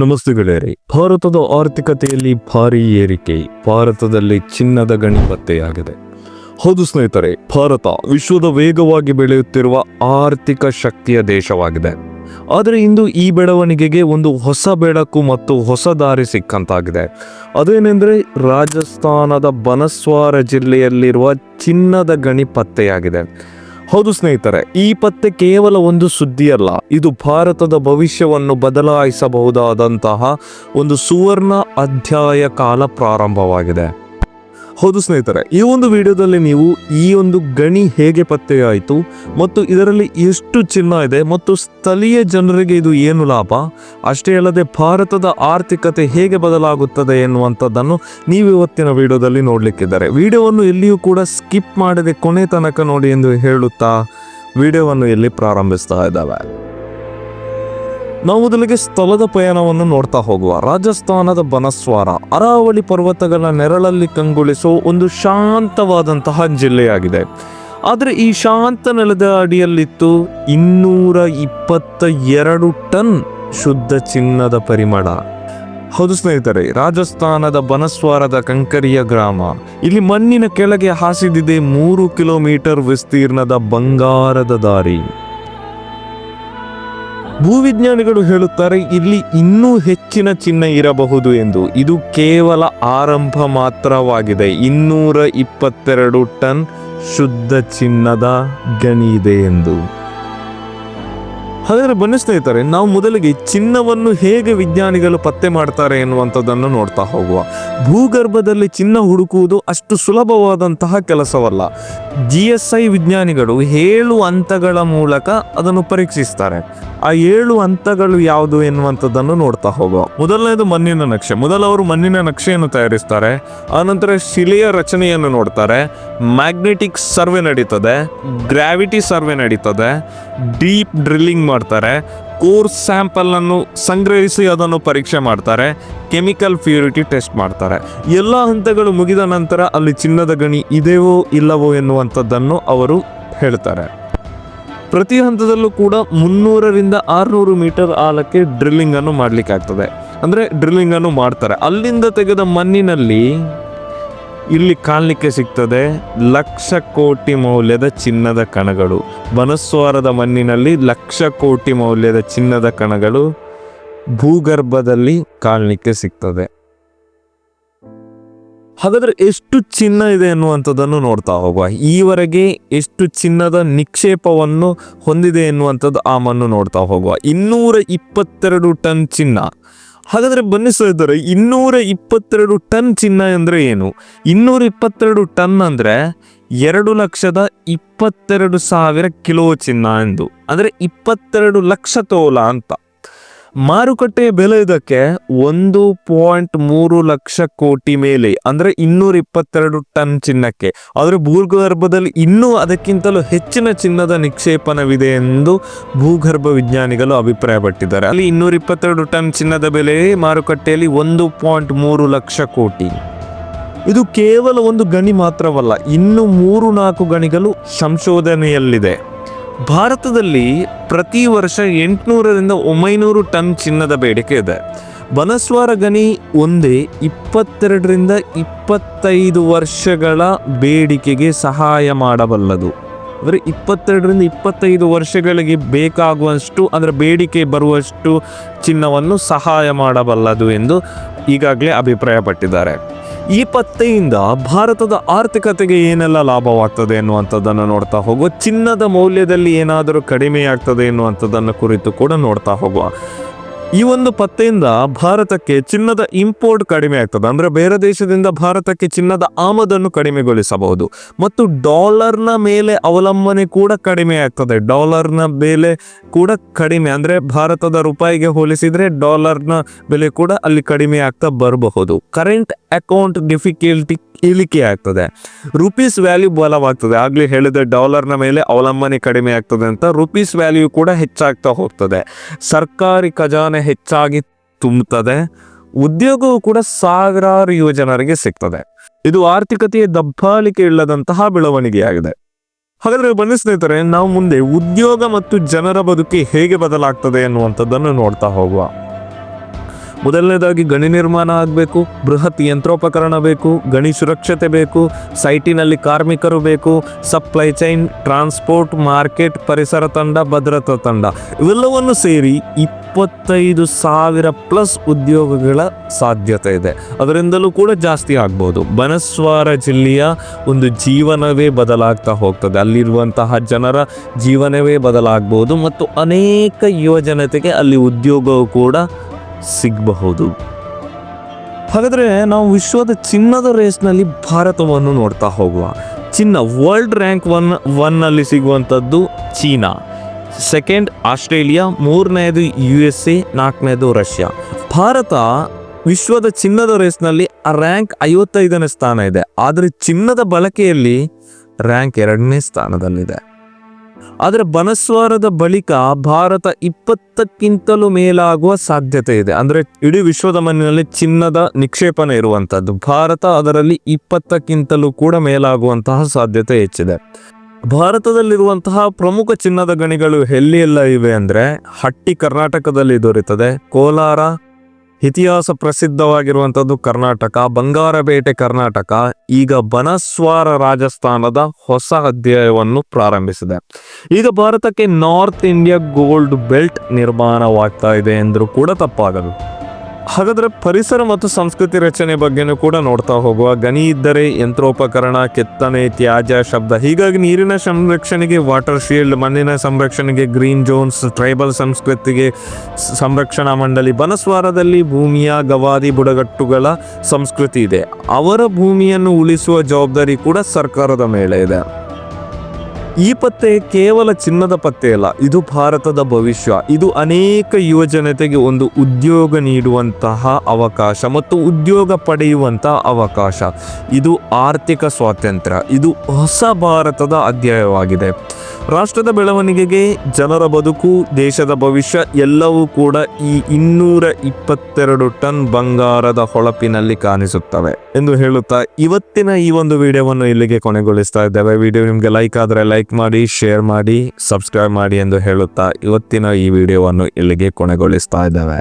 ನಮಸ್ತೆ ಗೆಳೆಯರೇ ಭಾರತದ ಆರ್ಥಿಕತೆಯಲ್ಲಿ ಭಾರಿ ಏರಿಕೆ, ಭಾರತದಲ್ಲಿ ಚಿನ್ನದ ಗಣಿ ಪತ್ತೆಯಾಗಿದೆ. ಹೌದು ಸ್ನೇಹಿತರೆ, ಭಾರತ ವಿಶ್ವದ ವೇಗವಾಗಿ ಬೆಳೆಯುತ್ತಿರುವ ಆರ್ಥಿಕ ಶಕ್ತಿಯ ದೇಶವಾಗಿದೆ. ಆದರೆ ಇಂದು ಈ ಬೆಳವಣಿಗೆಗೆ ಒಂದು ಹೊಸ ಬೆಳಕು ಮತ್ತು ಹೊಸ ದಾರಿ ಸಿಕ್ಕಂತಾಗಿದೆ. ಅದೇನೆಂದರೆ ರಾಜಸ್ಥಾನದ ಬನಸ್ವಾರ ಜಿಲ್ಲೆಯಲ್ಲಿರುವ ಚಿನ್ನದ ಗಣಿ ಪತ್ತೆಯಾಗಿದೆ. ಹೌದು ಸ್ನೇಹಿತರೆ, ಈ ಪತ್ತೆ ಕೇವಲ ಒಂದು ಸುದ್ದಿಯಲ್ಲ, ಇದು ಭಾರತದ ಭವಿಷ್ಯವನ್ನು ಬದಲಾಯಿಸಬಹುದಾದಂತಹ ಒಂದು ಸುವರ್ಣ ಅಧ್ಯಾಯ ಕಾಲ ಪ್ರಾರಂಭವಾಗಿದೆ. ಹೌದು ಸ್ನೇಹಿತರೆ, ಈ ಒಂದು ವಿಡಿಯೋದಲ್ಲಿ ನೀವು ಈ ಒಂದು ಗಣಿ ಹೇಗೆ ಪತ್ತೆಯಾಯಿತು ಮತ್ತು ಇದರಲ್ಲಿ ಎಷ್ಟು ಚಿನ್ನ ಇದೆ ಮತ್ತು ಸ್ಥಳೀಯ ಜನರಿಗೆ ಇದು ಏನು ಲಾಭ? ಅಷ್ಟೇ ಅಲ್ಲದೆ ಭಾರತದ ಆರ್ಥಿಕತೆ ಹೇಗೆ ಬದಲಾಗುತ್ತದೆ ಎನ್ನುವಂಥದ್ದನ್ನು ನೀವು ಇವತ್ತಿನ ವಿಡಿಯೋದಲ್ಲಿ ನೋಡಲಿಕ್ಕಿದ್ದಾರೆ. ವಿಡಿಯೋವನ್ನು ಎಲ್ಲಿಯೂ ಕೂಡ ಸ್ಕಿಪ್ ಮಾಡದೆ ಕೊನೆ ತನಕ ನೋಡಿ ಎಂದು ಹೇಳುತ್ತಾ ವಿಡಿಯೋವನ್ನು ಇಲ್ಲಿ ಪ್ರಾರಂಭಿಸ್ತಾ ಇದ್ದಾವೆ. ನಾವು ಮೊದಲಿಗೆ ಸ್ಥಳದ ಪಯಣವನ್ನು ನೋಡ್ತಾ ಹೋಗುವ. ರಾಜಸ್ಥಾನದ ಬನಸ್ವಾರ, ಅರಾವಳಿ ಪರ್ವತಗಳ ನೆರಳಲ್ಲಿ ಕಂಗೊಳಿಸೋ ಒಂದು ಶಾಂತವಾದಂತಹ ಜಿಲ್ಲೆಯಾಗಿದೆ. ಆದರೆ ಈ ಶಾಂತ ನೆಲದ ಅಡಿಯಲ್ಲಿತ್ತು ಇನ್ನೂರ ಇಪ್ಪತ್ತ ಎರಡು ಟನ್ ಶುದ್ಧ ಚಿನ್ನದ ಪರಿಮಳ. ಹೌದು ಸ್ನೇಹಿತರೆ, ರಾಜಸ್ಥಾನದ ಬನಸ್ವಾರದ ಕಂಕರಿಯ ಗ್ರಾಮ. ಇಲ್ಲಿ ಮಣ್ಣಿನ ಕೆಳಗೆ ಹಾಸಿದಿದೆ ಮೂರು ಕಿಲೋಮೀಟರ್ ವಿಸ್ತೀರ್ಣದ ಬಂಗಾರದ ದಾರಿ. ಭೂವಿಜ್ಞಾನಿಗಳು ಹೇಳುತ್ತಾರೆ, ಇಲ್ಲಿ ಇನ್ನೂ ಹೆಚ್ಚಿನ ಚಿನ್ನ ಇರಬಹುದು ಎಂದು. ಇದು ಕೇವಲ ಆರಂಭ ಮಾತ್ರವಾಗಿದೆ. ಇನ್ನೂರ ಇಪ್ಪತ್ತೆರಡು ಟನ್ ಶುದ್ಧ ಚಿನ್ನದ ಗಣಿ ಇದೆ ಎಂದು. ಹಾಗಾದ್ರೆ ಬನ್ನಿ ಸ್ನೇಹಿತರೆ, ನಾವು ಮೊದಲಿಗೆ ಚಿನ್ನವನ್ನು ಹೇಗೆ ವಿಜ್ಞಾನಿಗಳು ಪತ್ತೆ ಮಾಡ್ತಾರೆ ಎನ್ನುವಂಥದ್ದನ್ನು ನೋಡ್ತಾ ಹೋಗುವ. ಭೂಗರ್ಭದಲ್ಲಿ ಚಿನ್ನ ಹುಡುಕುವುದು ಅಷ್ಟು ಸುಲಭವಾದಂತಹ ಕೆಲಸವಲ್ಲ. ಜಿ ಎಸ್ ಐ ವಿಜ್ಞಾನಿಗಳು ಏಳು ಹಂತಗಳ ಮೂಲಕ ಅದನ್ನು ಪರೀಕ್ಷಿಸ್ತಾರೆ. ಆ ಏಳು ಹಂತಗಳು ಯಾವುದು ಎನ್ನುವಂಥದ್ದನ್ನು ನೋಡ್ತಾ ಹೋಗುವ. ಮೊದಲನೇದು ಮಣ್ಣಿನ ನಕ್ಷೆ. ಮೊದಲು ಅವರು ಮಣ್ಣಿನ ನಕ್ಷೆಯನ್ನು ತಯಾರಿಸ್ತಾರೆ. ಆನಂತರ ಶಿಲೆಯ ರಚನೆಯನ್ನು ನೋಡ್ತಾರೆ. ಮ್ಯಾಗ್ನೆಟಿಕ್ ಸರ್ವೆ ನಡೀತದೆ. ಗ್ರಾವಿಟಿ ಸರ್ವೆ ನಡೀತದೆ. ಡೀಪ್ ಡ್ರಿಲ್ಲಿಂಗ್ ಮಾಡ್ತಾರೆ. ಕೋರ್ ಸ್ಯಾಂಪಲನ್ನು ಸಂಗ್ರಹಿಸಿ ಅದನ್ನು ಪರೀಕ್ಷೆ ಮಾಡ್ತಾರೆ. ಕೆಮಿಕಲ್ ಪ್ಯೂರಿಟಿ ಟೆಸ್ಟ್ ಮಾಡ್ತಾರೆ. ಎಲ್ಲ ಹಂತಗಳು ಮುಗಿದ ನಂತರ ಅಲ್ಲಿ ಚಿನ್ನದ ಗಣಿ ಇದೆಯೋ ಇಲ್ಲವೋ ಎನ್ನುವಂಥದ್ದನ್ನು ಅವರು ಹೇಳ್ತಾರೆ. ಪ್ರತಿ ಹಂತದಲ್ಲೂ ಕೂಡ ಮುನ್ನೂರರಿಂದ ಆರುನೂರು ಮೀಟರ್ ಆಳಕ್ಕೆ ಡ್ರಿಲ್ಲಿಂಗನ್ನು ಮಾಡಲಿಕ್ಕಾಗ್ತದೆ. ಅಂದರೆ ಡ್ರಿಲ್ಲಿಂಗನ್ನು ಮಾಡ್ತಾರೆ. ಅಲ್ಲಿಂದ ತೆಗೆದ ಮಣ್ಣಿನಲ್ಲಿ ಇಲ್ಲಿ ಕಾಣಲಿಕ್ಕೆ ಸಿಗ್ತದೆ ಲಕ್ಷ ಕೋಟಿ ಮೌಲ್ಯದ ಚಿನ್ನದ ಕಣಗಳು. ಬನಸ್ವಾರದ ಮಣ್ಣಿನಲ್ಲಿ ಲಕ್ಷ ಕೋಟಿ ಮೌಲ್ಯದ ಚಿನ್ನದ ಕಣಗಳು ಭೂಗರ್ಭದಲ್ಲಿ ಕಾಣಲಿಕ್ಕೆ ಸಿಗ್ತದೆ. ಹಾಗಾದ್ರೆ ಎಷ್ಟು ಚಿನ್ನ ಇದೆ ಎನ್ನುವಂಥದ್ದನ್ನು ನೋಡ್ತಾ ಹೋಗುವ. ಈವರೆಗೆ ಎಷ್ಟು ಚಿನ್ನದ ನಿಕ್ಷೇಪವನ್ನು ಹೊಂದಿದೆ ಎನ್ನುವಂಥದ್ದು ಆ ಮಣ್ಣು ನೋಡ್ತಾ ಹೋಗುವ. ಇನ್ನೂರ ಇಪ್ಪತ್ತೆರಡು ಟನ್ ಚಿನ್ನ. ಹಾಗಾದ್ರೆ ಬನ್ನಿ ಇದ್ದಾರೆ. ಇನ್ನೂರ ಇಪ್ಪತ್ತೆರಡು ಟನ್ ಚಿನ್ನ ಅಂದ್ರೆ ಏನು? ಇನ್ನೂರ ಇಪ್ಪತ್ತೆರಡು ಟನ್ ಅಂದ್ರೆ ಎರಡು ಲಕ್ಷದ ಇಪ್ಪತ್ತೆರಡು ಸಾವಿರ ಕಿಲೋ ಚಿನ್ನ ಎಂದು. ಅಂದ್ರೆ ಇಪ್ಪತ್ತೆರಡು ಲಕ್ಷ ತೋಲ ಅಂತ. ಮಾರುಕಟ್ಟೆಯ ಬೆಲೆ ಇದಕ್ಕೆ ಒಂದು ಪಾಯಿಂಟ್ ಮೂರು ಲಕ್ಷ ಕೋಟಿ ಮೇಲೆ, ಅಂದ್ರೆ ಇನ್ನೂರ ಇಪ್ಪತ್ತೆರಡು ಟನ್ ಚಿನ್ನಕ್ಕೆ. ಆದರೆ ಭೂಗರ್ಭದಲ್ಲಿ ಇನ್ನೂ ಅದಕ್ಕಿಂತಲೂ ಹೆಚ್ಚಿನ ಚಿನ್ನದ ನಿಕ್ಷೇಪಣವಿದೆ ಎಂದು ಭೂಗರ್ಭ ವಿಜ್ಞಾನಿಗಳು ಅಭಿಪ್ರಾಯಪಟ್ಟಿದ್ದಾರೆ. ಅಲ್ಲಿ ಇನ್ನೂರ ಇಪ್ಪತ್ತೆರಡು ಟನ್ ಚಿನ್ನದ ಬೆಲೆ ಮಾರುಕಟ್ಟೆಯಲ್ಲಿ ಒಂದು ಪಾಯಿಂಟ್ ಮೂರು ಲಕ್ಷ ಕೋಟಿ. ಇದು ಕೇವಲ ಒಂದು ಗಣಿ ಮಾತ್ರವಲ್ಲ, ಇನ್ನು ಮೂರು ನಾಲ್ಕು ಗಣಿಗಳು ಸಂಶೋಧನೆಯಲ್ಲಿದೆ. ಭಾರತದಲ್ಲಿ ಪ್ರತಿ ವರ್ಷ ಎಂಟುನೂರರಿಂದ ಒಂಬೈನೂರು ಟನ್ ಚಿನ್ನದ ಬೇಡಿಕೆ ಇದೆ. ಬನಸ್ವಾರ ಗಣಿ ಒಂದೇ ಇಪ್ಪತ್ತೆರಡರಿಂದ ಇಪ್ಪತ್ತೈದು ವರ್ಷಗಳ ಬೇಡಿಕೆಗೆ ಸಹಾಯ ಮಾಡಬಲ್ಲದು. ಅಂದರೆ ಇಪ್ಪತ್ತೆರಡರಿಂದ ಇಪ್ಪತ್ತೈದು ವರ್ಷಗಳಿಗೆ ಬೇಕಾಗುವಷ್ಟು, ಅಂದರೆ ಬೇಡಿಕೆ ಬರುವಷ್ಟು ಚಿನ್ನವನ್ನು ಸಹಾಯ ಮಾಡಬಲ್ಲದು ಎಂದು ಈಗಾಗಲೇ ಅಭಿಪ್ರಾಯಪಟ್ಟಿದ್ದಾರೆ. ಈ ಪತ್ತೆಯಿಂದ ಭಾರತದ ಆರ್ಥಿಕತೆಗೆ ಏನೆಲ್ಲ ಲಾಭವಾಗ್ತದೆ ಎನ್ನುವಂಥದ್ದನ್ನು ನೋಡ್ತಾ ಹೋಗುವ, ಚಿನ್ನದ ಮೌಲ್ಯದಲ್ಲಿ ಏನಾದರೂ ಕಡಿಮೆಯಾಗ್ತದೆ ಎನ್ನುವಂಥದ್ದನ್ನು ಕುರಿತು ಕೂಡ ನೋಡ್ತಾ ಹೋಗುವ. ಈ ಒಂದು ಪತ್ತೆಯಿಂದ ಭಾರತಕ್ಕೆ ಚಿನ್ನದ ಇಂಪೋರ್ಟ್ ಕಡಿಮೆ ಆಗ್ತದೆ. ಅಂದ್ರೆ ಬೇರೆ ದೇಶದಿಂದ ಭಾರತಕ್ಕೆ ಚಿನ್ನದ ಆಮದನ್ನು ಕಡಿಮೆಗೊಳಿಸಬಹುದು. ಮತ್ತು ಡಾಲರ್ನ ಮೇಲೆ ಅವಲಂಬನೆ ಕೂಡ ಕಡಿಮೆ ಆಗ್ತದೆ. ಡಾಲರ್ನ ಬೆಲೆ ಕೂಡ ಕಡಿಮೆ. ಅಂದ್ರೆ ಭಾರತದ ರೂಪಾಯಿಗೆ ಹೋಲಿಸಿದ್ರೆ ಡಾಲರ್ನ ಬೆಲೆ ಕೂಡ ಅಲ್ಲಿ ಕಡಿಮೆ ಆಗ್ತಾ ಬರಬಹುದು. ಕರೆಂಟ್ ಅಕೌಂಟ್ ಡಿಫಿಕಲ್ಟಿ ಇಳಿಕೆ ಆಗ್ತದೆ. ರುಪೀಸ್ ವ್ಯಾಲ್ಯೂ ಬಲವಾಗ್ತದೆ. ಆಗಲೇ ಹೇಳಿದ ಡಾಲರ್ನ ಮೇಲೆ ಅವಲಂಬನೆ ಕಡಿಮೆ ಆಗ್ತದೆ ಅಂತ ರುಪೀಸ್ ವ್ಯಾಲ್ಯೂ ಕೂಡ ಹೆಚ್ಚಾಗ್ತಾ ಹೋಗ್ತದೆ. ಸರ್ಕಾರಿ ಖಜಾನೆ ಹೆಚ್ಚಾಗಿ ತುಂಬುತ್ತದೆ. ಉದ್ಯೋಗವು ಕೂಡ ಸಾವಿರಾರು ಯುವಜನರಿಗೆ ಸಿಗ್ತದೆ. ಇದು ಆರ್ಥಿಕತೆಯ ದಬ್ಬಾಳಿಕೆ ಇಲ್ಲದಂತಹ ಬೆಳವಣಿಗೆಯಾಗಿದೆ. ಹಾಗಾದ್ರೆ ಬನ್ನಿ ಸ್ನೇಹಿತರೆ, ನಾವು ಮುಂದೆ ಉದ್ಯೋಗ ಮತ್ತು ಜನರ ಬದುಕಿ ಹೇಗೆ ಬದಲಾಗ್ತದೆ ಎನ್ನುವಂಥದ್ದನ್ನು ನೋಡ್ತಾ ಹೋಗುವ. ಮೊದಲನೇದಾಗಿ ಗಣಿ ನಿರ್ಮಾಣ ಆಗಬೇಕು, ಬೃಹತ್ ಯಂತ್ರೋಪಕರಣ ಬೇಕು, ಗಣಿ ಸುರಕ್ಷತೆ ಬೇಕು, ಸೈಟಿನಲ್ಲಿ ಕಾರ್ಮಿಕರು ಬೇಕು ಸಪ್ಲೈ ಚೈನ್ ಟ್ರಾನ್ಸ್ಪೋರ್ಟ್ ಮಾರ್ಕೆಟ್ ಪರಿಸರ ತಂಡ, ಭದ್ರತಾ ತಂಡ. ಇವೆಲ್ಲವನ್ನು ಸೇರಿ ಇಪ್ಪತ್ತೈದು ಸಾವಿರ ಪ್ಲಸ್ ಉದ್ಯೋಗಗಳ ಸಾಧ್ಯತೆ ಇದೆ. ಅದರಿಂದಲೂ ಕೂಡ ಜಾಸ್ತಿ ಆಗ್ಬೋದು. ಬನಸ್ವಾರ ಜಿಲ್ಲೆಯ ಒಂದು ಜೀವನವೇ ಬದಲಾಗ್ತಾ ಹೋಗ್ತದೆ. ಅಲ್ಲಿರುವಂತಹ ಜನರ ಜೀವನವೇ ಬದಲಾಗ್ಬೋದು ಮತ್ತು ಅನೇಕ ಯುವ ಜನತೆಗೆ ಅಲ್ಲಿ ಉದ್ಯೋಗವು ಕೂಡ ಸಿಗಬಹುದು. ಹಾಗಾದರೆ ನಾವು ವಿಶ್ವದ ಚಿನ್ನದ ರೇಸ್ನಲ್ಲಿ ಭಾರತವನ್ನು ನೋಡ್ತಾ ಹೋಗುವ. ಚಿನ್ನ ವರ್ಲ್ಡ್ ರ್ಯಾಂಕ್ ಒನ್, ಒನ್ನಲ್ಲಿ ಸಿಗುವಂಥದ್ದು ಚೀನಾ. ಸೆಕೆಂಡ್ ಆಸ್ಟ್ರೇಲಿಯಾ, ಮೂರನೇದು ಯು ಎಸ್ ಎ, ನಾಲ್ಕನೇದು ರಷ್ಯಾ. ಭಾರತ ವಿಶ್ವದ ಚಿನ್ನದ ರೇಸ್ನಲ್ಲಿ ರ್ಯಾಂಕ್ ಐವತ್ತೈದನೇ ಸ್ಥಾನ ಇದೆ. ಆದರೆ ಚಿನ್ನದ ಬಳಕೆಯಲ್ಲಿ ರ್ಯಾಂಕ್ ಎರಡನೇ ಸ್ಥಾನದಲ್ಲಿದೆ. ಆದರೆ ಬನಸ್ವಾರದ ಬಳಿಕ ಭಾರತ ಇಪ್ಪತ್ತಕ್ಕಿಂತಲೂ ಮೇಲಾಗುವ ಸಾಧ್ಯತೆ ಇದೆ. ಅಂದರೆ ಇಡೀ ವಿಶ್ವದ ಮಣ್ಣಿನಲ್ಲಿ ಚಿನ್ನದ ನಿಕ್ಷೇಪಣ ಇರುವಂಥದ್ದು ಭಾರತ ಅದರಲ್ಲಿ ಇಪ್ಪತ್ತಕ್ಕಿಂತಲೂ ಕೂಡ ಮೇಲಾಗುವಂತಹ ಸಾಧ್ಯತೆ ಹೆಚ್ಚಿದೆ. ಭಾರತದಲ್ಲಿರುವಂತಹ ಪ್ರಮುಖ ಚಿನ್ನದ ಗಣಿಗಳು ಎಲ್ಲಿ ಎಲ್ಲ ಇವೆ ಅಂದರೆ ಹಟ್ಟಿ ಕರ್ನಾಟಕದಲ್ಲಿ ದೊರೆಯುತ್ತದೆ ಕೋಲಾರ ಇತಿಹಾಸ ಪ್ರಸಿದ್ಧವಾಗಿರುವಂಥದ್ದು ಕರ್ನಾಟಕ ಬಂಗಾರಬೇಟೆ ಕರ್ನಾಟಕ. ಈಗ ಬನಸ್ವಾರ ರಾಜಸ್ಥಾನದ ಹೊಸ ಅಧ್ಯಾಯವನ್ನು ಪ್ರಾರಂಭಿಸಿದೆ. ಈಗ ಭಾರತಕ್ಕೆ ನಾರ್ತ್ ಇಂಡಿಯಾ ಗೋಲ್ಡ್ ಬೆಲ್ಟ್ ನಿರ್ಮಾಣವಾಗ್ತಾ ಇದೆ ಎಂದರೂ ಕೂಡ ತಪ್ಪಾಗದು. ಹಾಗಾದ್ರೆ ಪರಿಸರ ಮತ್ತು ಸಂಸ್ಕೃತಿ ರಚನೆ ಬಗ್ಗೆನೂ ಕೂಡ ನೋಡ್ತಾ ಹೋಗುವ ಗನಿ ಇದ್ದರೆ ಯಂತ್ರೋಪಕರಣ, ಕೆತ್ತನೆ, ತ್ಯಾಜ್ಯ, ಶಬ್ದ. ಹೀಗಾಗಿ ನೀರಿನ ಸಂರಕ್ಷಣೆಗೆ ವಾಟರ್ ಶೀಲ್ಡ್ ಮಣ್ಣಿನ ಸಂರಕ್ಷಣೆಗೆ ಗ್ರೀನ್ ಜೋನ್ಸ್ ಟ್ರೈಬಲ್ ಸಂಸ್ಕೃತಿಗೆ ಸಂರಕ್ಷಣಾ ಮಂಡಳಿ. ಬನಸ್ವಾರದಲ್ಲಿ ಭೂಮಿಯ ಗವಾದಿ ಬುಡಗಟ್ಟುಗಳ ಸಂಸ್ಕೃತಿ ಇದೆ. ಅವರ ಭೂಮಿಯನ್ನು ಉಳಿಸುವ ಜವಾಬ್ದಾರಿ ಕೂಡ ಸರ್ಕಾರದ ಮೇಲೆ ಇದೆ. ಈ ಪತ್ತೆ ಕೇವಲ ಚಿನ್ನದ ಪತ್ತೆ ಅಲ್ಲ, ಇದು ಭಾರತದ ಭವಿಷ್ಯ. ಇದು ಅನೇಕ ಯುವ ಜನತೆಗೆ ಒಂದು ಉದ್ಯೋಗ ನೀಡುವಂತಹ ಅವಕಾಶ ಮತ್ತು ಉದ್ಯೋಗ ಪಡೆಯುವಂತಹ ಅವಕಾಶ. ಇದು ಆರ್ಥಿಕ ಸ್ವಾತಂತ್ರ್ಯ. ಇದು ಹೊಸ ಭಾರತದ ಅಧ್ಯಾಯವಾಗಿದೆ. ರಾಷ್ಟ್ರದ ಬೆಳವಣಿಗೆಗೆ ಜನರ ಬದುಕು, ದೇಶದ ಭವಿಷ್ಯ ಎಲ್ಲವೂ ಕೂಡ ಈ ಇನ್ನೂರ ಇಪ್ಪತ್ತೆರಡು ಟನ್ ಬಂಗಾರದ ಹೊಳಪಿನಲ್ಲಿ ಕಾಣಿಸುತ್ತವೆ ಎಂದು ಹೇಳುತ್ತಾ ಇವತ್ತಿನ ಈ ಒಂದು ವಿಡಿಯೋವನ್ನು ಇಲ್ಲಿಗೆ ಕೊನೆಗೊಳಿಸ್ತಾ ಇದ್ದೇವೆ. ವಿಡಿಯೋ ನಿಮಗೆ ಲೈಕ್ ಆದರೆ ಲೈಕ್ ಮಾಡಿ ಶೇರ್ ಮಾಡಿ ಸಬ್ಸ್ಕ್ರೈಬ್ ಮಾಡಿ ಎಂದು ಹೇಳುತ್ತಾ ಇವತ್ತಿನ ಈ ವಿಡಿಯೋವನ್ನು ಇಲ್ಲಿಗೆ ಕೊನೆಗೊಳಿಸ್ತಾ ಇದ್ದೇವೆ.